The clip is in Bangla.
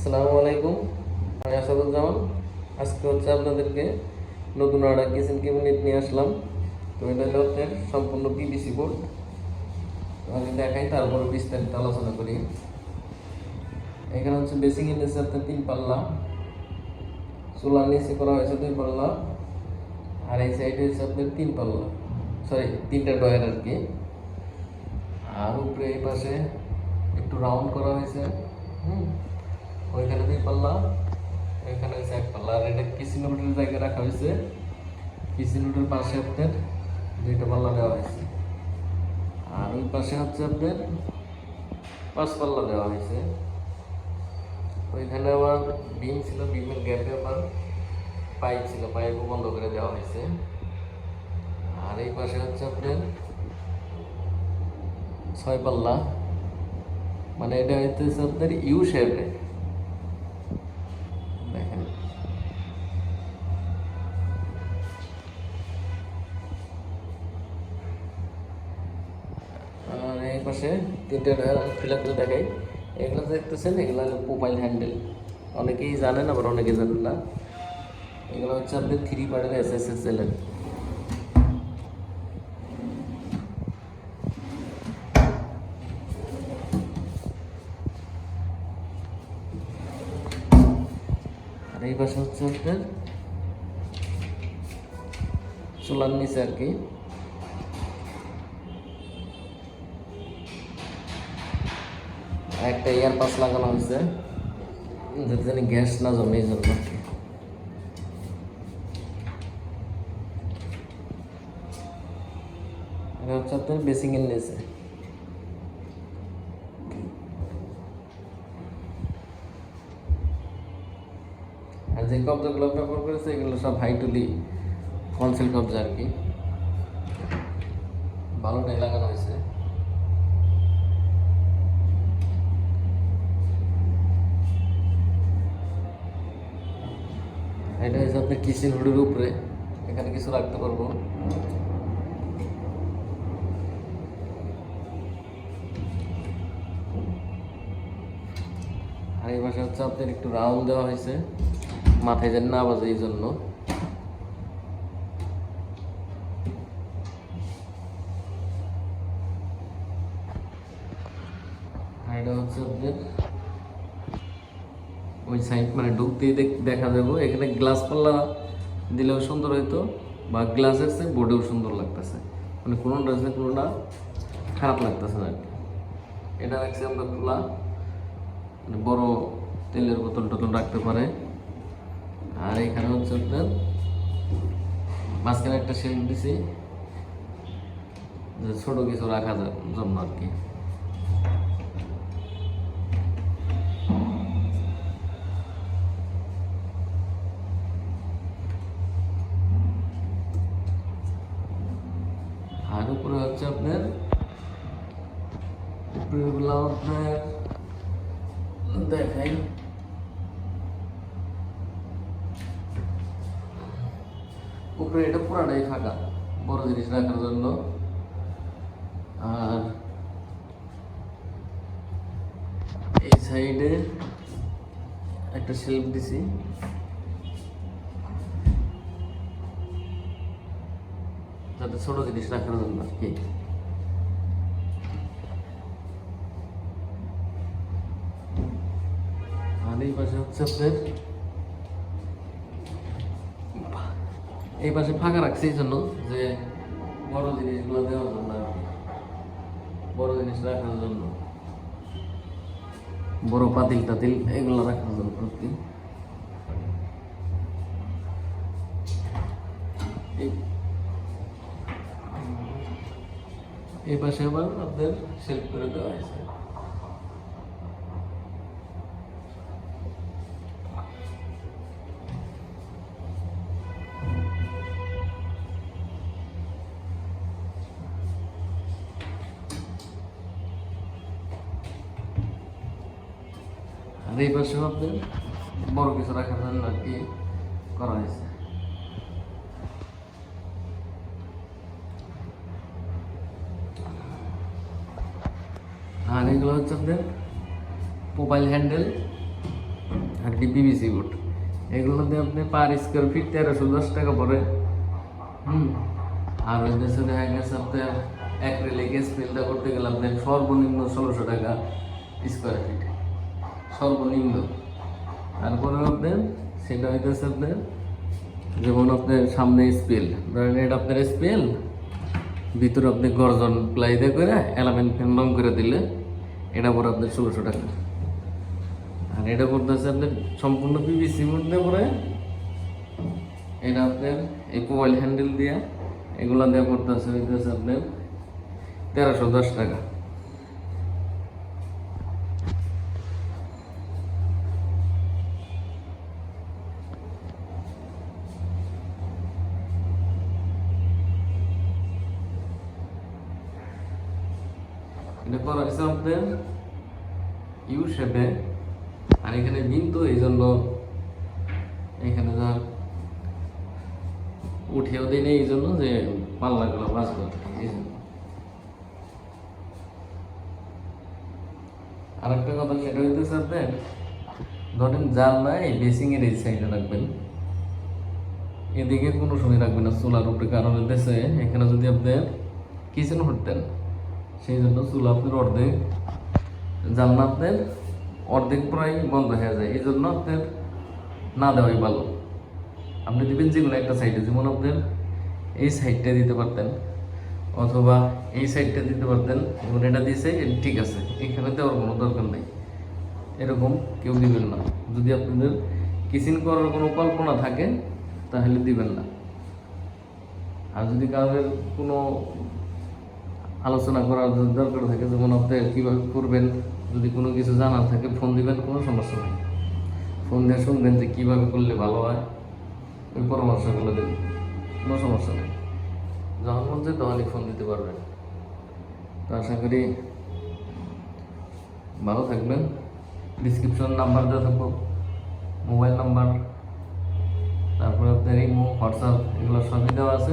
আসসালামু আলাইকুম। আমি আসাদুজ্জামান। আজকে হচ্ছে আপনাদেরকে নতুন একটা কিচেন ক্যাবিনেট নিয়ে আসলাম। তো এটা হচ্ছে সম্পূর্ণ পিভিসি বোর্ড আমি দেখাই, তারপর বিস্তারিত আলোচনা করি। এখানে হচ্ছে বেসিং এর নিচে আপনার তিন পাল্লা। চুলার নিচে করা হয়েছে দুই পাল্লা। আর এই সাইডে হচ্ছে আপনার তিন পাল্লা। সরি তিনটা ডয়ার আর কি। আর উপরে এই পাশে একটু রাউন্ড করা হয়েছে। হুম? ওইখানে দুই পাল্লা এখানে হচ্ছে এক পাল্লা। আর এটা কিচেন রুটের জায়গায় রাখা হয়েছে কিচেন রুটের পাশে আপনার দুইটা পাল্লা দেওয়া হয়েছে আর ওই পাশে হচ্ছে আপনার পাঁচ পাল্লা দেওয়া হয়েছে ওইখানে আবার বিম ছিল, বিমের গ্যাপে আবার পাইপ ছিল, পাইপও বন্ধ করে দেওয়া হয়েছে আর এই পাশে হচ্ছে আপনার ছয় পাল্লা। মানে এটা হইতেছে আপনার ইউ শেপে পাশে তিনটে ফিলার করে দেখাই। এগুলো দেখতেছেন এগুলো হলো মোবাইল হ্যান্ডেল অনেকেই জানেন, আবার অনেকে জানেন না। এগুলো হচ্ছে আপনার থ্রি পার্টের S S S L R এই পাশে হচ্ছে আপনার চুলার নিচে আর কি। একটা এয়ার পাস লাগানো হয়েছে। যাতে জানি গ্যাস না জমে এই জন্য। আর যে কবজাগুলো ব্যবহার করেছে, এগুলো সব হাইটুলি ফনসিল কবজা আর কি। ভালোটাই লাগানো হয়েছে। এটা হচ্ছে আপনার কিচেন হুডের উপরে। এখানে কিছু রাখতে পারব। আর এই পাশে হচ্ছে আপনার একটু রাউন্ড দেওয়া হয়েছে। মাথায় যেন না বাজে এই জন্য। এটা হচ্ছে আপনার ওই সাইড মানে ঢুকতেই দেখ- যাব। এখানে গ্লাস পাল্লা দিলেও সুন্দর হইতো বা গ্লাসের সে বোর্ডেও সুন্দর লাগতেছে। মানে কোনো ড্রেসে কোনোটা খারাপ লাগতেছে না এটা রাখছি আমরা খোলা। মানে বড় তেলের বোতল টোতল রাখতে পারে। আর এখানে হচ্ছে আপনার মাঝখানে একটা শেল্ফ দিছি। ছোট কিছু রাখা জন্য আর কি উপরেগুলো আপনার দেখাই উপরে এটা পুরাটাই ফাঁকা বড় জিনিস রাখার জন্য আর এই সাইডে একটা শেল্ফ দিছি যাতে ছোট জিনিস রাখার জন্য আর কি আর এই পাশে হচ্ছে আপনার এই পাশে ফাঁকা রাখছি এই জন্য যে বড় জিনিসগুলো দেওয়ার জন্য বড় জিনিস রাখার জন্য। বড় পাতিল টাতিল এগুলো রাখার জন্য এই এই পাশে আবার আপনাদের সেলফ করে দেওয়া হয়েছে। এই পাশেও আপনার বড় কিছু রাখার জন্য আর কি করা হয়েছে। আর এগুলো হচ্ছে আপনার মোবাইল হ্যান্ডেল আর এটি পিভিসি বোর্ড এগুলোতে আপনি পার স্কোয়ার ফিট তেরোশো দশ টাকা পড়ে। হুম, আর ওই দেশে দেখা গেছে আপনার অ্যাক্রিলিক স্পিলটা করতে গেলে আপনার সর্বনিম্ন ষোলোশো টাকা স্কোয়ার ফিট সর্বনিম্ন। তারপরে আপনার? সেটা হইতেছে আপনার, যেমন আপনার সামনে স্পেল। ধরেন এটা আপনার স্পেল, ভিতরে আপনি গর্জন প্লাই দিয়ে করে এলামেন্ট ফ্যান রং করে দিলে এটা পরে আপনার ষোলোশো টাকা। আর এটা করতেছে আপনার সম্পূর্ণ পিভিসি মধ্যে পরে এটা আপনার এই মোবাইল হ্যান্ডেল দিয়ে এগুলো দিয়ে করতেছে হইতেছে আপনার তেরোশো দশ টাকা। এটা করা হয়েছে ইউ শেপে আর এখানে বিন্দু এই জন্য এখানে যা উঠেও দিই এই জন্য যে পাল্লাগুলো বাঁচবে এই জন্য আর একটা কথা সেটা হইতেছে আপনার ধরেন জাল নাই বেসিং এর এই সাইডে রাখবেন। এদিকে কোনো সময় রাখবেন না, চুলার উপরে, কারণ হইতেছে এখানে যদি আপনার কিচেন হতেন সেই জন্য চুলা আপনার অর্ধেক জানলা আপনার অর্ধেক প্রায় বন্ধ হয়ে যায়। এই জন্য আপনার না দেওয়াই ভালো। আপনি দিবেন যে কোনো একটা সাইডে যেমন আপনার এই সাইডটা দিতে পারতেন, অথবা এই সাইডটা দিতে পারতেন, যেমন এটা দিয়েছে ঠিক আছে। এখানে দেওয়ার কোনো দরকার নেই। এরকম কেউ দিবেন না। যদি আপনাদের কিচিন করার কোনো কল্পনা থাকে, তাহলে দিবেন না। আর যদি কারোর কোনো আলোচনা করার দরকার থাকে, যেমন আপনি কীভাবে করবেন, যদি কোনো কিছু জানার থাকে ফোন দিবেন, কোনো সমস্যা নেই। ফোন দিয়ে শুনবেন যে কীভাবে করলে ভালো হয়, ওই পরামর্শগুলো দেবেন, কোনো সমস্যা নেই। যখন চায় তখনই ফোন দিতে পারবেন। তো আশা করি ভালো থাকবেন। ডিসক্রিপশন নাম্বার দেওয়া থাকব মোবাইল নাম্বার তারপরে আপনার ইমো, হোয়াটসঅ্যাপ, এগুলো সবই দেওয়া আছে।